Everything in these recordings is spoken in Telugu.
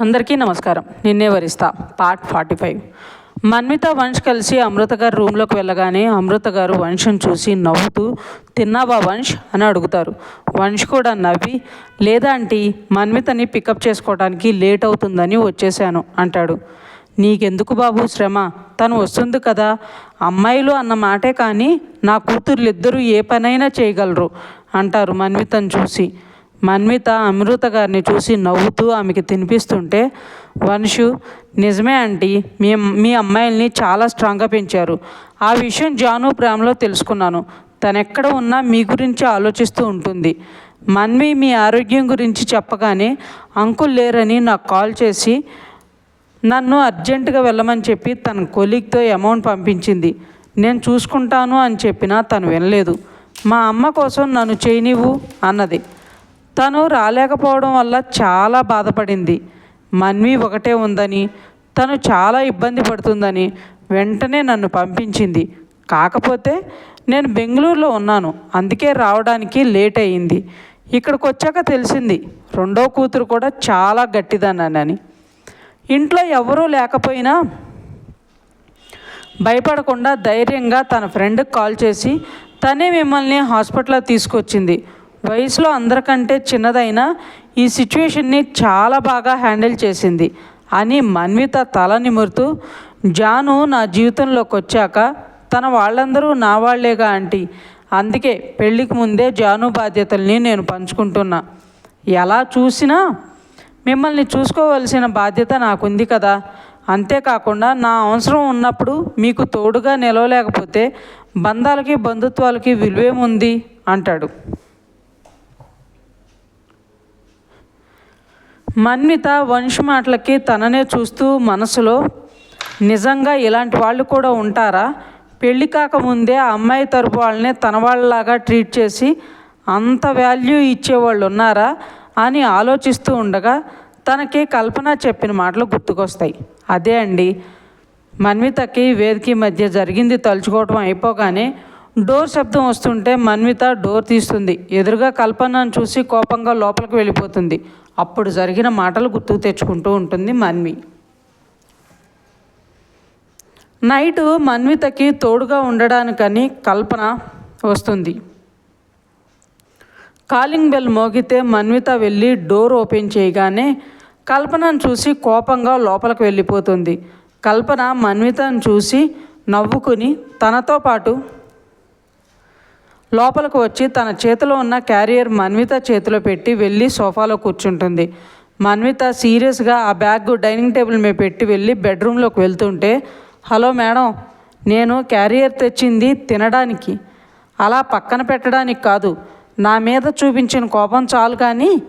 అందరికీ నమస్కారం. Ninne Varistha part forty five. Manmitha Vamsh కలిసి అమృత గారు రూమ్లోకి వెళ్ళగానే అమృత గారు వంశం చూసి నవ్వుతూ తిన్నావా వంశ్? అని అడుగుతారు. వంశ్ కూడా నవ్వి లేదా ఆంటీ మన్మితని పికప్ చేసుకోవడానికి లేట్ అవుతుందని వచ్చేశాను అంటాడు. నీకెందుకు బాబు శ్రమ? తను వస్తుంది కదా. అమ్మాయిలు అన్న మాటే కానీ నా కూతుర్లు ఇద్దరూ ఏ పనైనా చేయగలరు అంటారు మన్మితను చూసి. మన్మిత అమృత గారిని చూసి నవ్వుతూ ఆమెకి తినిపిస్తుంటే వంశు నిజమే ఆంటీ. మీ మీ అమ్మాయిల్ని చాలా స్ట్రాంగ్గా పెంచారు. ఆ విషయం జాను ప్రేమలో తెలుసుకున్నాను. తనెక్కడ ఉన్నా మీ గురించి ఆలోచిస్తూ ఉంటుంది. మన్వి మీ ఆరోగ్యం గురించి చెప్పగానే అంకుల్ లేరని నాకు కాల్ చేసి నన్ను అర్జెంటుగా వెళ్ళమని చెప్పి తన కొలీగ్తో అమౌంట్ పంపించింది. నేను చూసుకుంటాను అని చెప్పినా తను వినలేదు. మా అమ్మ కోసం నన్ను చేయనివ్వు అన్నది. తను రాలేకపోవడం వల్ల చాలా బాధపడింది. మన్వి ఒకటే ఉందని తను చాలా ఇబ్బంది పడుతుందని వెంటనే నన్ను పంపించింది. కాకపోతే నేను బెంగళూరులో ఉన్నాను. అందుకే రావడానికి లేట్ అయ్యింది. ఇక్కడికి వచ్చాక తెలిసింది రెండో కూతురు కూడా చాలా గట్టిదన్నానని ఇంట్లో ఎవరూ లేకపోయినా భయపడకుండా ధైర్యంగా తన ఫ్రెండ్కి కాల్ చేసి తనే మిమ్మల్ని హాస్పిటల్లో తీసుకొచ్చింది. వయసులో అందరికంటే చిన్నదైనా ఈ సిచ్యువేషన్ని చాలా బాగా హ్యాండిల్ చేసింది. అని మన్విత తల నిమురుతూ జాను నా జీవితంలోకి వచ్చాక తన వాళ్ళందరూ నా వాళ్ళేగా ఆంటీ. అందుకే పెళ్ళికి ముందే జాను బాధ్యతల్ని నేను పంచుకుంటున్నా. ఎలా చూసినా మిమ్మల్ని చూసుకోవలసిన బాధ్యత నాకుంది కదా. అంతేకాకుండా నా అవసరం ఉన్నప్పుడు మీకు తోడుగా నిలవలేకపోతే బంధాలకి బంధుత్వాలకి విలువేముంది? అంటాడు. మన్విత వంశ మాటలకి తననే చూస్తూ మనసులో నిజంగా ఇలాంటి వాళ్ళు కూడా ఉంటారా? పెళ్ళి కాకముందే ఆ అమ్మాయి తరపు వాళ్ళనే తన వాళ్ళలాగా ట్రీట్ చేసి అంత వాల్యూ ఇచ్చేవాళ్ళు ఉన్నారా? అని ఆలోచిస్తూ ఉండగా తనకి కల్పన చెప్పిన మాటలు గుర్తుకొస్తాయి. అదే అండి. మన్వితకి వేదిక మధ్య జరిగింది తలుచుకోవటం అయిపోగానే డోర్ శబ్దం వస్తుంటే మన్విత డోర్ తీస్తుంది. ఎదురుగా కల్పనను చూసి కోపంగా లోపలికి వెళ్ళిపోతుంది. అప్పుడు జరిగిన మాటలు గుర్తుకు తెచ్చుకుంటూ ఉంటుంది మన్వి. నైటు మన్వితకి తోడుగా ఉండడానికని కల్పన వస్తుంది. కాలింగ్ బెల్ మోగితే మన్విత వెళ్ళి డోర్ ఓపెన్ చేయగానే కల్పనను చూసి కోపంగా లోపలికి వెళ్ళిపోతుంది. కల్పన మన్వితను చూసి నవ్వుకుని తనతో పాటు లోపలికి వచ్చి తన చేతిలో ఉన్న క్యారియర్ మన్విత చేతిలో పెట్టి వెళ్ళి సోఫాలో కూర్చుంటుంది. మన్విత సీరియస్గా ఆ బ్యాగ్ డైనింగ్ టేబుల్ మీద పెట్టి వెళ్ళి బెడ్రూమ్లోకి వెళ్తుంటే హలో మేడం నేను క్యారియర్ తెచ్చింది తినడానికి. అలా పక్కన పెట్టడానికి కాదు. నా మీద చూపించిన కోపం చాలు కానీ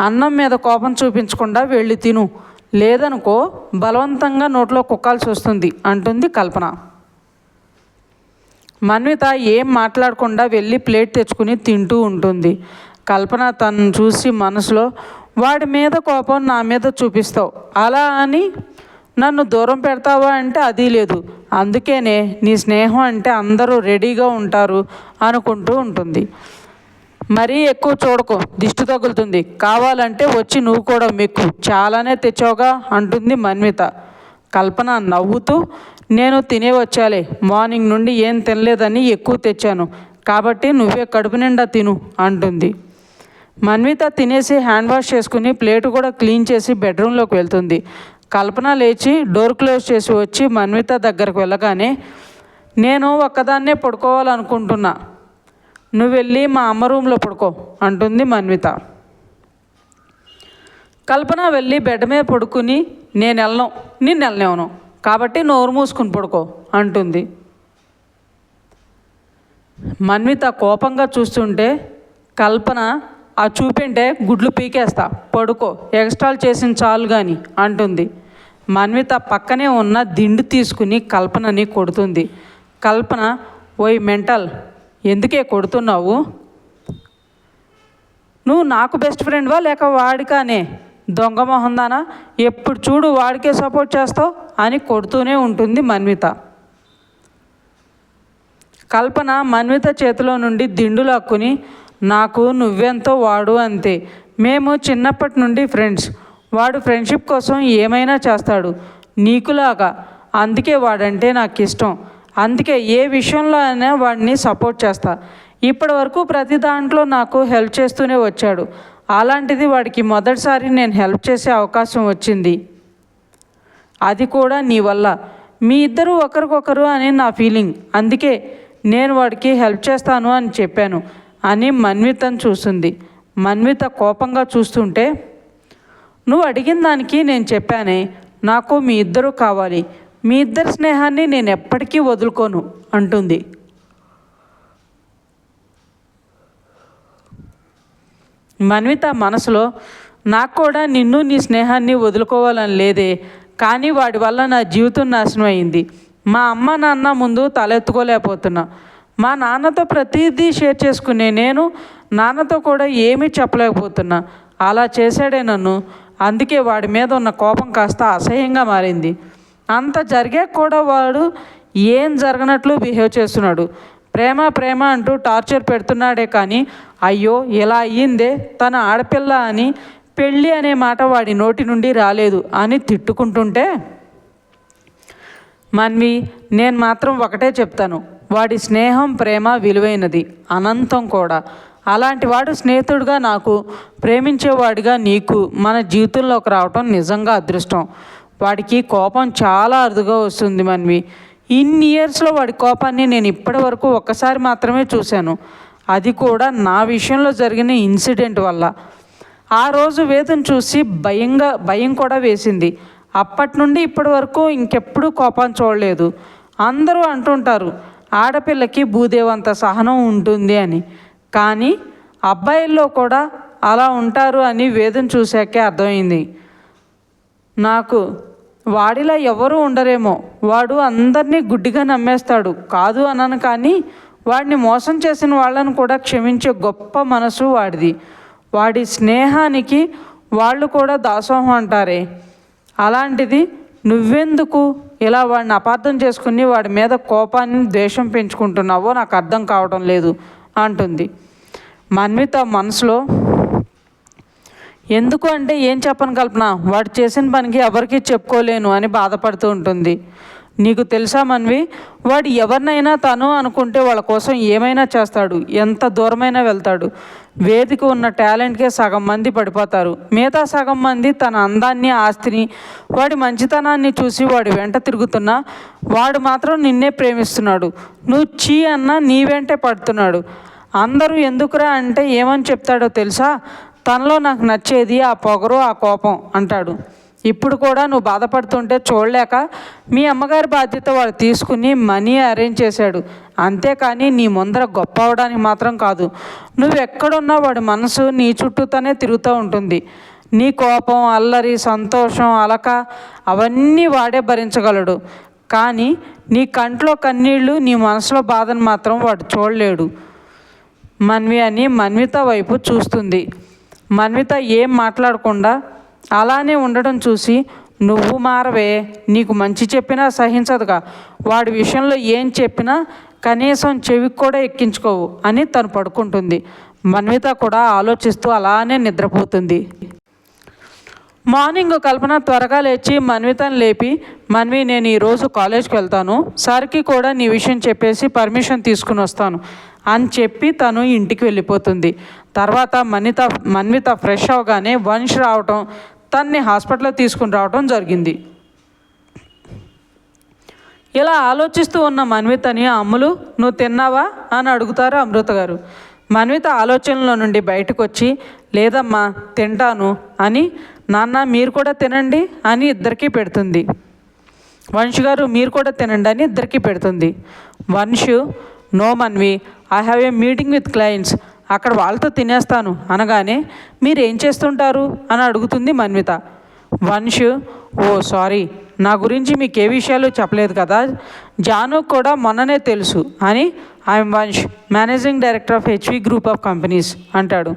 అన్నం మీద కోపం చూపించకుండా వెళ్ళి తిను. లేదనుకో బలవంతంగా నోట్లో కుక్కాల్సి వస్తుంది అంటుంది కల్పన. మన్విత ఏం మాట్లాడకుండా వెళ్ళి ప్లేట్ తెచ్చుకుని తింటూ ఉంటుంది. కల్పన తనను చూసి మనసులో వాడి మీద కోపం నా మీద చూపిస్తావు. అలా అని నన్ను దూరం పెడతావా అంటే అది లేదు. అందుకేనే నీ స్నేహం అంటే అందరూ రెడీగా ఉంటారు అనుకుంటూ ఉంటుంది. మరీ ఎక్కువ చూడకు. దిష్టి తగులుతుంది. కావాలంటే వచ్చి నువ్వు కూడా మెక్కు. చాలానే తెచ్చావుగా అంటుంది మన్విత. కల్పన నవ్వుతూ నేను తినే వచ్చాలే. మార్నింగ్ నుండి ఏం తినలేదని ఎక్కువ తెచ్చాను. కాబట్టి నువ్వే కడుపు నిండా తిను అంటుంది. మన్విత తినేసి హ్యాండ్ వాష్ చేసుకుని ప్లేట్ కూడా క్లీన్ చేసి బెడ్రూమ్లోకి వెళ్తుంది. కల్పన లేచి డోర్ క్లోజ్ చేసి వచ్చి మన్విత దగ్గరకు వెళ్ళగానే నేను ఒక్కదాన్నే పడుకోవాలనుకుంటున్నా. నువ్వు వెళ్ళి మా అమ్మ రూమ్లో పడుకో అంటుంది మన్విత. కల్పన వెళ్ళి బెడ్ మీద పడుకుని నేను వెళ్ళను. నిన్ను వెళ్ళనివ్వను కాబట్టి నోరు మూసుకుని పడుకో అంటుంది. మన్విత కోపంగా చూస్తుంటే కల్పన ఆ చూపింటే గుడ్లు పీకేస్తా పడుకో ఎక్స్ట్రాల్ చేసిన చాలు కానీ అంటుంది. మన్విత పక్కనే ఉన్న దిండు తీసుకుని కల్పనని కొడుతుంది. కల్పన ఓయ్ మెంటల్ ఎందుకే కొడుతున్నావు? నువ్వు నాకు బెస్ట్ ఫ్రెండ్వా లేక వాడికానే? దొంగ మొహందానా ఎప్పుడు చూడు వాడికే సపోర్ట్ చేస్తావు అని కొడుతూనే ఉంటుంది మన్విత. కల్పన మన్విత చేతిలో నుండి దిండు లాక్కుని నాకు నువ్వెంతో వాడు అంతే. మేము చిన్నప్పటి నుండి ఫ్రెండ్స్ వాడు ఫ్రెండ్షిప్ కోసం ఏమైనా చేస్తాడు. నీకులాగా. అందుకే వాడంటే నాకు ఇష్టం అందుకే ఏ విషయంలో అయినా వాడిని సపోర్ట్ చేస్తా. ఇప్పటి వరకు ప్రతి దాంట్లో నాకు హెల్ప్ చేస్తూనే వచ్చాడు. అలాంటిది వాడికి మొదటిసారి నేను హెల్ప్ చేసే అవకాశం వచ్చింది. అది కూడా నీ వల్ల. మీ ఇద్దరు ఒకరికొకరు అని నా ఫీలింగ్. అందుకే నేను వాడికి హెల్ప్ చేస్తాను అని చెప్పాను అని మన్వితను చూస్తుంది మన్విత కోపంగా చూస్తుంటే నువ్వు అడిగిన దానికి నేను చెప్పానే. నాకు మీ ఇద్దరు కావాలి. మీ ఇద్దరి స్నేహాన్ని నేను ఎప్పటికీ వదులుకోను అంటుంది. మన్విత మనసులో నాకు కూడా నిన్ను నీ స్నేహాన్ని వదులుకోవాలని లేదే కానీ వాడి వల్ల నా జీవితం నాశనం అయింది. మా అమ్మ నాన్న ముందు తలెత్తుకోలేకపోతున్నా. మా నాన్నతో ప్రతిదీ షేర్ చేసుకునే నేను నాన్నతో కూడా ఏమీ చెప్పలేకపోతున్నా. అలా చేశాడే నన్ను. అందుకే వాడి మీద ఉన్న కోపం కాస్త అసహ్యంగా మారింది. అంత జరిగే కూడా వాడు ఏం జరగనట్లు బిహేవ్ చేస్తున్నాడు. ప్రేమ ప్రేమ అంటూ టార్చర్ పెడుతున్నాడే కానీ అయ్యో ఇలా అయ్యిందే? తన ఆడపిల్ల అని పెళ్ళి అనే మాట వాడి నోటి నుండి రాలేదు అని తిట్టుకుంటుంటే? మన్వి నేను మాత్రం ఒకటే చెప్తాను. వాడి స్నేహం ప్రేమ విలువైనది అనంతం కూడా. అలాంటి వాడు స్నేహితుడిగా నాకు ప్రేమించేవాడిగా నీకు మన జీవితంలోకి రావటం నిజంగా అదృష్టం. వాడికి కోపం చాలా అరుదుగా వస్తుంది మన్వి. ఇన్ని ఇయర్స్లో వాడి కోపాన్ని నేను ఇప్పటి వరకు ఒక్కసారి మాత్రమే చూశాను. అది కూడా నా విషయంలో జరిగిన ఇన్సిడెంట్ వల్ల. ఆ రోజు వేదం చూసి భయంగా భయం కూడా వేసింది. అప్పటి నుండి ఇప్పటి వరకు ఇంకెప్పుడు కోపం చూడలేదు. అందరూ అంటుంటారు ఆడపిల్లకి భూదేవంత సహనం ఉంటుంది అని. కానీ అబ్బాయిల్లో కూడా అలా ఉంటారు అని వేదం చూశాకే అర్థమైంది. నాకు వాడిలా ఎవరు ఉండరేమో. వాడు అందరినీ గుడ్డిగా నమ్మేస్తాడు. కాదు అనను కానీ వాడిని మోసం చేసిన వాళ్ళను కూడా క్షమించే గొప్ప మనసు వాడిది. వాడి స్నేహానికి వాళ్ళు కూడా దాసోహం అంటారే. అలాంటిది నువ్వెందుకు ఇలా వాడిని అపార్థం చేసుకుని వాడి మీద కోపాన్ని ద్వేషం పెంచుకుంటున్నావో నాకు అర్థం కావడం లేదు అంటుంది. మన్విత మనసులో ఎందుకు అంటే ఏం చెప్పను కల్పన? వాడు చేసిన పనికి ఎవరికి చెప్పుకోలేను అని బాధపడుతూ ఉంటుంది. నీకు తెలుసా మన్వి? వాడు ఎవరినైనా తను అనుకుంటే వాళ్ళ కోసం ఏమైనా చేస్తాడు ఎంత దూరమైనా వెళ్తాడు. వేదిక ఉన్న టాలెంట్కే సగం మంది పడిపోతారు. మిగతా సగం మంది తన అందాన్ని ఆస్తిని వాడి మంచితనాన్ని చూసి వాడి వెంట తిరుగుతున్నా వాడు మాత్రం నిన్నే ప్రేమిస్తున్నాడు. నువ్వు చీ అన్నా నీ వెంటే పడుతున్నాడు. అందరూ ఎందుకురా అంటే ఏమని చెప్తాడో తెలుసా? తనలో నాకు నచ్చేది ఆ పొగరు ఆ కోపం అంటాడు. ఇప్పుడు కూడా నువ్వు బాధపడుతుంటే చూడలేక మీ అమ్మగారి బాధ్యత వాడు తీసుకుని మనీ అరేంజ్ చేశాడు. అంతేకాని నీ ముందర గొప్ప అవడానికి మాత్రం కాదు. నువ్వు ఎక్కడున్నా వాడి మనసు నీ చుట్టూతోనే తిరుగుతూ ఉంటుంది. నీ కోపం అల్లరి సంతోషం అలక అవన్నీ వాడే భరించగలడు. కానీ నీ కంట్లో కన్నీళ్ళు నీ మనసులో బాధను మాత్రం వాడు చూడలేడు. మన్వి అని మన్విత వైపు చూస్తుంది. మన్విత ఏం మాట్లాడకుండా అలానే ఉండడం చూసి నువ్వు మారవే నీకు మంచి చెప్పినా సహించదుగా. వాడి విషయంలో ఏం చెప్పినా కనీసం చెవికి కూడా ఎక్కించుకోవు అని తను పడుకుంటుంది. మన్విత కూడా ఆలోచిస్తూ అలానే నిద్రపోతుంది. మార్నింగ్ కల్పన త్వరగా లేచి మన్వితను లేపి మన్వి నేను ఈరోజు కాలేజ్కి వెళ్తాను. సార్కి కూడా నీ విషయం చెప్పేసి పర్మిషన్ తీసుకుని వస్తాను. అని చెప్పి తను ఇంటికి వెళ్ళిపోతుంది. తర్వాత మన్విత మన్విత ఫ్రెష్ అవగానే వంశ్ రావటం తన్ని హాస్పిటల్లో తీసుకుని రావటం జరిగింది. ఇలా ఆలోచిస్తూ ఉన్న మన్వితని అమ్ములు నువ్వు తిన్నావా? అని అడుగుతారు అమృత గారు. మన్విత ఆలోచనలో నుండి బయటకు వచ్చి లేదమ్మా తింటాను అని నాన్న మీరు కూడా తినండి అని ఇద్దరికీ పెడుతుంది. వంశ్ గారు మీరు కూడా తినండి అని ఇద్దరికీ పెడుతుంది. Vamshu no Manvi I have a meeting with clients అక్కడ వాళ్ళతో తినేస్తాను. అనగానే మీరు ఏం చేస్తుంటారు? అని అడుగుతుంది మన్విత. వంశ్ ఓ సారీ నా గురించి మీకు ఏ విషయాలు చెప్పలేదు కదా? జాను కూడా మొన్ననే తెలుసు అని I'm Vamsh managing director of HV group of companies అంటాడు.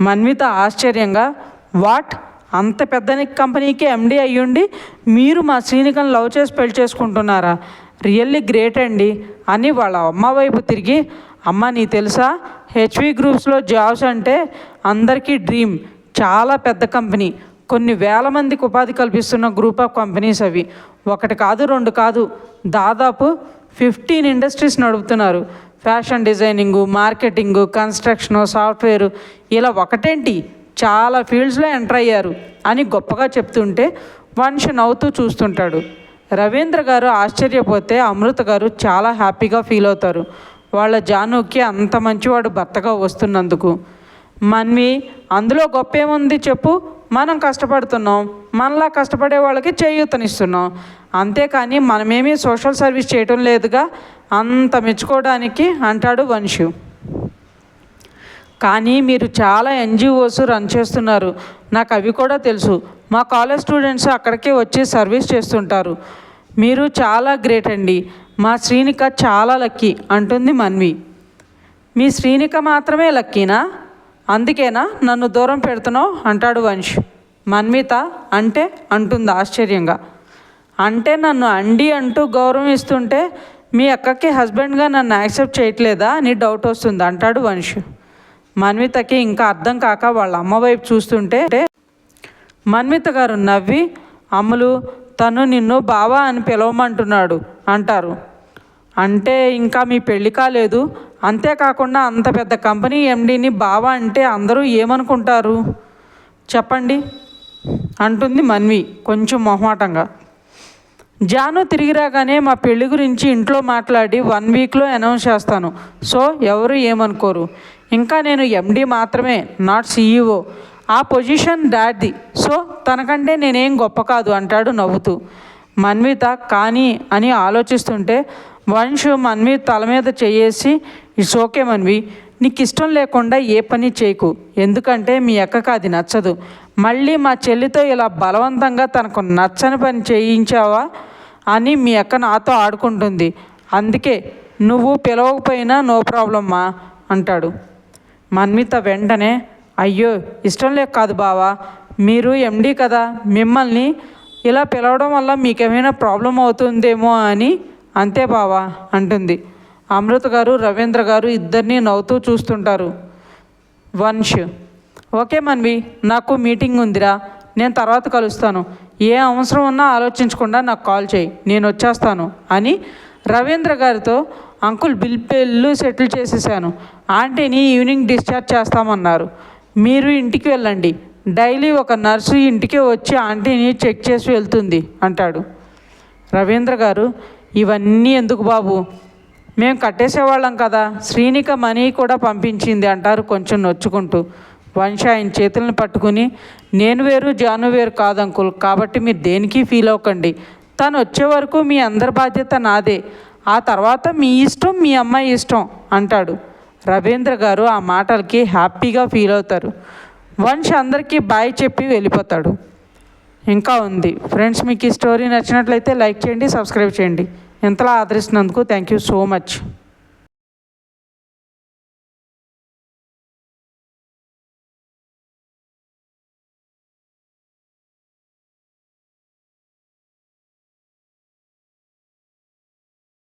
మన్విత ఆశ్చర్యంగా వాట్? అంత పెద్ద కంపెనీకి ఎండీ అయ్యుండి మీరు మా శ్రీనికను లవ్ చేసి పెళ్ళి చేసుకుంటున్నారా? రియల్లీ గ్రేట్ అండి అని వాళ్ళ అమ్మ వైపు తిరిగి అమ్మ నీ తెలుసా? హెచ్వి గ్రూప్స్లో జాబ్స్ అంటే అందరికీ డ్రీమ్. చాలా పెద్ద కంపెనీ. కొన్ని వేల మందికి ఉపాధి కల్పిస్తున్న గ్రూప్ ఆఫ్ కంపెనీస్ అవి. ఒకటి కాదు రెండు కాదు. దాదాపు ఫిఫ్టీన్ ఇండస్ట్రీస్ నడుపుతున్నారు fashion designing marketing construction software. ఇలా ఒకటేంటి? చాలా ఫీల్డ్స్లో ఎంటర్ అయ్యారు అని గొప్పగా చెప్తుంటే మనిషి నవ్వుతూ చూస్తుంటాడు. రవీంద్ర గారు ఆశ్చర్యపోతే అమృత గారు చాలా హ్యాపీగా ఫీల్ అవుతారు. వాళ్ళ జానుకి అంత మంచివాడు భర్తగా వస్తున్నందుకు. మన్వి అందులో గొప్ప ఏముంది చెప్పు? మనం కష్టపడుతున్నాం. మనలా కష్టపడే వాళ్ళకి చేయూతనిస్తున్నాం. అంతేకాని మనమేమీ సోషల్ సర్వీస్ చేయటం లేదుగా? అంత మెచ్చుకోవడానికి అంటాడు వంశు. కానీ మీరు చాలా ఎన్జిఓస్ రన్ చేస్తున్నారు. నాకు అవి కూడా తెలుసు. మా కాలేజ్ స్టూడెంట్స్ అక్కడికే వచ్చి సర్వీస్ చేస్తుంటారు. మీరు చాలా గ్రేట్ అండి. మా శ్రీనిక చాలా లక్కీ అంటుంది మన్వి. మీ శ్రీనిక మాత్రమే లక్కీనా? అందుకేనా నన్ను దూరం పెడుతున్నావు? అంటాడు వంశ్. మన్మిత అంటే? అంటుంది ఆశ్చర్యంగా. అంటే నన్ను అండి అంటూ గౌరవిస్తుంటే మీ అక్కకి హస్బెండ్గా నన్ను యాక్సెప్ట్ చేయట్లేదా అని డౌట్ వస్తుంది అంటాడు వంశ్. మన్వితకి ఇంకా అర్థం కాక వాళ్ళ అమ్మ వైపు చూస్తుంటే మన్విత గారు నవ్వి అమ్ములు తను నిన్ను బావా అని పిలవమంటున్నాడు అంటారు. అంటే ఇంకా మీ పెళ్ళి కాలేదు. అంతేకాకుండా అంత పెద్ద కంపెనీ ఎండీని బావా అంటే అందరూ ఏమనుకుంటారు? చెప్పండి అంటుంది మన్వి కొంచెం మొహమాటంగా. జాను తిరిగి రాగానే మా పెళ్ళి గురించి ఇంట్లో మాట్లాడి వన్ వీక్లో అనౌన్స్ చేస్తాను. సో ఎవరు ఏమనుకోరు. ఇంకా నేను ఎండి మాత్రమే నాట్ సీఈఓ ఆ పొజిషన్ డాడ్ది సో తనకంటే నేనేం గొప్ప కాదు అంటాడు నవ్వుతూ. మన్విత కానీ అని ఆలోచిస్తుంటే వంశు మన్వి తల మీద చేయేసి ఇట్స్ ఓకే మన్వి. నీకు ఇష్టం లేకుండా ఏ పని చేయకు. ఎందుకంటే మీ అక్కకు అది నచ్చదు. మళ్ళీ మా చెల్లితో ఇలా బలవంతంగా తనకు నచ్చని పని చేయించావా? అని మీ అక్క నాతో ఆడుకుంటుంది. అందుకే నువ్వు పిలవకపోయినా నో ప్రాబ్లమ్మా అంటాడు. మన్మిత వెంటనే అయ్యో ఇష్టం లేక కాదు బావా మీరు ఎండి కదా మిమ్మల్ని ఇలా పిలవడం వల్ల మీకేమైనా ప్రాబ్లం అవుతుందేమో అని అంతే బావా అంటుంది. అమృత గారు రవీంద్ర గారు ఇద్దరిని నవ్వుతూ చూస్తుంటారు. వంశ్ ఓకే మన్వి నాకు మీటింగ్ ఉందిరా నేను తర్వాత కలుస్తాను. ఏ అవసరం ఉన్నా ఆలోచించకుండా నాకు కాల్ చేయి నేను వచ్చేస్తాను అని రవీంద్ర గారితో అంకుల్ బిల్ పెళ్ళు సెటిల్ చేసేసాను. ఆంటీని ఈవినింగ్ డిశ్చార్జ్ చేస్తామన్నారు. మీరు ఇంటికి వెళ్ళండి. డైలీ ఒక నర్సు ఇంటికి వచ్చి ఆంటీని చెక్ చేసి వెళ్తుంది అంటాడు. రవీంద్ర గారు ఇవన్నీ ఎందుకు బాబు? మేము కట్టేసేవాళ్ళం కదా. శ్రీనిక మనీ కూడా పంపించింది అంటారు కొంచెం నొచ్చుకుంటూ. వంశ ఆయన చేతులను పట్టుకుని నేను వేరు జాను వేరు కాదు అంకుల్. కాబట్టి మీరు దేనికి ఫీల్ అవ్వకండి. తను వచ్చే వరకు మీ అందరి బాధ్యత నాదే. ఆ తర్వాత మీ ఇష్టం మీ అమ్మాయి ఇష్టం అంటాడు. రవీంద్ర గారు ఆ మాటలకి హ్యాపీగా ఫీల్ అవుతారు. వంశ్ అందరికీ బాయ్ చెప్పి వెళ్ళిపోతాడు. ఇంకా ఉంది. ఫ్రెండ్స్ మీకు ఈ స్టోరీ నచ్చినట్లయితే లైక్ చేయండి సబ్స్క్రైబ్ చేయండి. ఇంతలా ఆదరిస్తున్నందుకు థ్యాంక్ యూ సో మచ్.